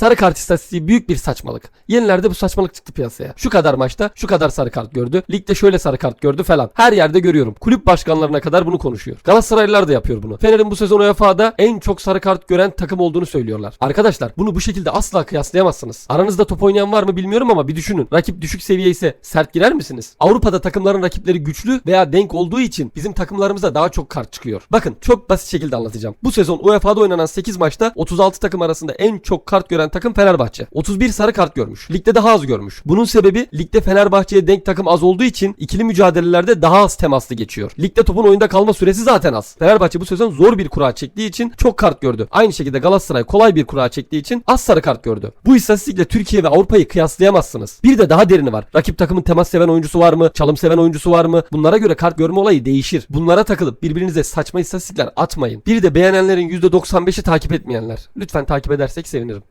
Sarı kart istatistiği büyük bir saçmalık. Yenilerde bu saçmalık çıktı piyasaya. Şu kadar maçta şu kadar sarı kart gördü. Ligde şöyle sarı kart gördü falan. Her yerde görüyorum. Kulüp başkanlarına kadar bunu konuşuyor. Galatasaraylılar da yapıyor bunu. Fener'in bu sezon UEFA'da en çok sarı kart gören takım olduğunu söylüyorlar. Arkadaşlar bunu bu şekilde asla kıyaslayamazsınız. Aranızda top oynayan var mı bilmiyorum ama bir düşünün. Rakip düşük seviye ise sert girer misiniz? Avrupa'da takımların rakipleri güçlü veya denk olduğu için bizim takımlarımıza daha çok kart çıkıyor. Bakın çok basit şekilde anlatacağım. Bu sezon UEFA'da oynanan 8 maçta 36 takım arasında en çok kart gören takım Fenerbahçe. 31 sarı kart görmüş. Ligde daha az görmüş. Bunun sebebi ligde Fenerbahçe'ye denk takım az olduğu için ikili mücadelelerde daha az temaslı geçiyor. Ligde topun oyunda kalma süresi zaten az. Fenerbahçe bu sezon zor bir kura çektiği için çok kart gördü. Aynı şekilde Galatasaray kolay bir kura çektiği için az sarı kart gördü. Bu istatistikle Türkiye ve Avrupa'yı kıyaslayamazsınız. Bir de daha derini var. Rakip takımın temas seven oyuncusu var mı? Çalım seven oyuncusu var mı? Bunlara göre kart görme olayı değişir. Bunlara takılıp birbirinize saçma istatistikler atmayın. Bir de beğenenlerin %95'i takip etmeyenler. Lütfen takip edersek sevinirim.